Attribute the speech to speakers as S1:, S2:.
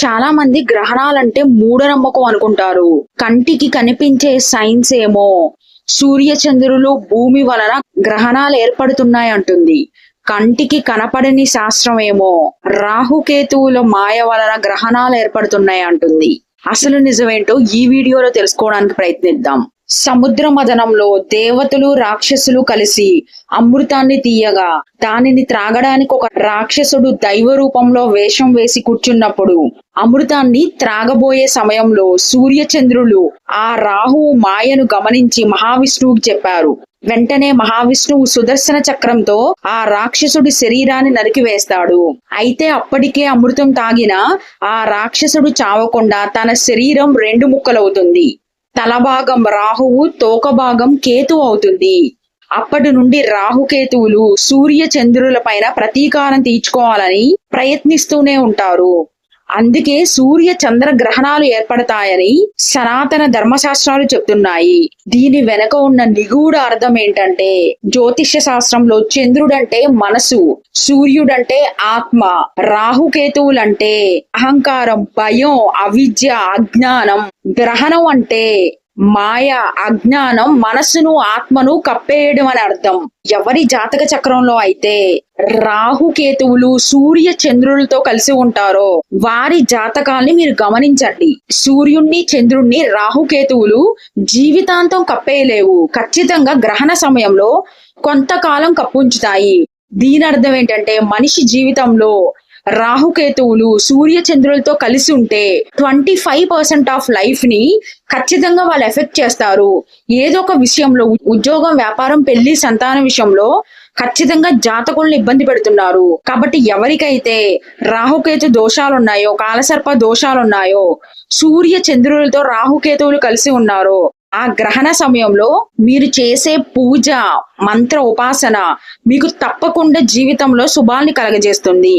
S1: చాలా మంది గ్రహణాలంటే మూఢనమ్మకం అనుకుంటారు. కంటికి కనిపించే సైన్స్ ఏమో సూర్యచంద్రులు భూమి వలన గ్రహణాలు ఏర్పడుతున్నాయి అంటుంది. కంటికి కనపడని శాస్త్రం ఏమో రాహుకేతువుల మాయ వలన గ్రహణాలు ఏర్పడుతున్నాయి అంటుంది. అసలు నిజమేంటో ఈ వీడియోలో తెలుసుకోవడానికి ప్రయత్నిద్దాం. సముద్ర మదనంలో దేవతలు రాక్షసులు కలిసి అమృతాన్ని తీయగా దానిని త్రాగడానికి ఒక రాక్షసుడు దైవ రూపంలో వేషం వేసి కూర్చున్నప్పుడు అమృతాన్ని త్రాగబోయే సమయంలో సూర్యచంద్రులు ఆ రాహువు మాయను గమనించి మహావిష్ణువుకి చెప్పారు. వెంటనే మహావిష్ణువు సుదర్శన చక్రంతో ఆ రాక్షసుడి శరీరాన్ని నరికివేస్తాడు అయితే అప్పటికే అమృతం తాగిన ఆ రాక్షసుడు చావకుండా తన శరీరం రెండు ముక్కలవుతుంది. తల భాగం రాహువు తోక భాగం కేతు అవుతుంది. అప్పటి నుండి రాహుకేతువులు సూర్య చంద్రుల పైన ప్రతీకారం తీర్చుకోవాలని ప్రయత్నిస్తూనే ఉంటారు. అందుకే సూర్య చంద్ర గ్రహణాలు ఏర్పడతాయని సనాతన ధర్మశాస్త్రాలు చెప్తున్నాయి. దీని వెనక ఉన్న నిగూఢ అర్థం ఏంటంటే జ్యోతిష్య శాస్త్రంలో చంద్రుడంటే మనసు సూర్యుడంటే ఆత్మ రాహుకేతువులంటే అహంకారం భయం అవిద్య అజ్ఞానం గ్రహణం అంటే మాయ అజ్ఞానం మనసును ఆత్మను కప్పేయడం అని అర్థం ఎవరి జాతక చక్రంలో అయితే రాహుకేతువులు సూర్య చంద్రులతో కలిసి ఉంటారో వారి జాతకాల్ని మీరు గమనించండి. సూర్యుణ్ణి చంద్రుణ్ణి రాహుకేతువులు జీవితాంతం కప్పేయలేవు. ఖచ్చితంగా గ్రహణ సమయంలో కొంతకాలం కప్పుంచుతాయి. దీని అర్థం ఏంటంటే మనిషి జీవితంలో రాహుకేతువులు సూర్య చంద్రులతో కలిసి ఉంటే ట్వంటీ ఫైవ్ పర్సెంట్ ఆఫ్ లైఫ్ని ఖచ్చితంగా వాళ్ళు ఎఫెక్ట్ చేస్తారు. ఏదో ఒక విషయంలో ఉద్యోగం వ్యాపారం పెళ్ళి సంతానం విషయంలో ఖచ్చితంగా జాతకులను ఇబ్బంది పెడుతున్నారు. కాబట్టి ఎవరికైతే రాహుకేతు దోషాలు ఉన్నాయో కాలసర్ప దోషాలు ఉన్నాయో సూర్య చంద్రులతో రాహుకేతువులు కలిసి ఉన్నారో ఆ గ్రహణ సమయంలో మీరు చేసే పూజ మంత్ర ఉపాసన మీకు తప్పకుండా జీవితంలో శుభాల్ని కలగజేస్తుంది.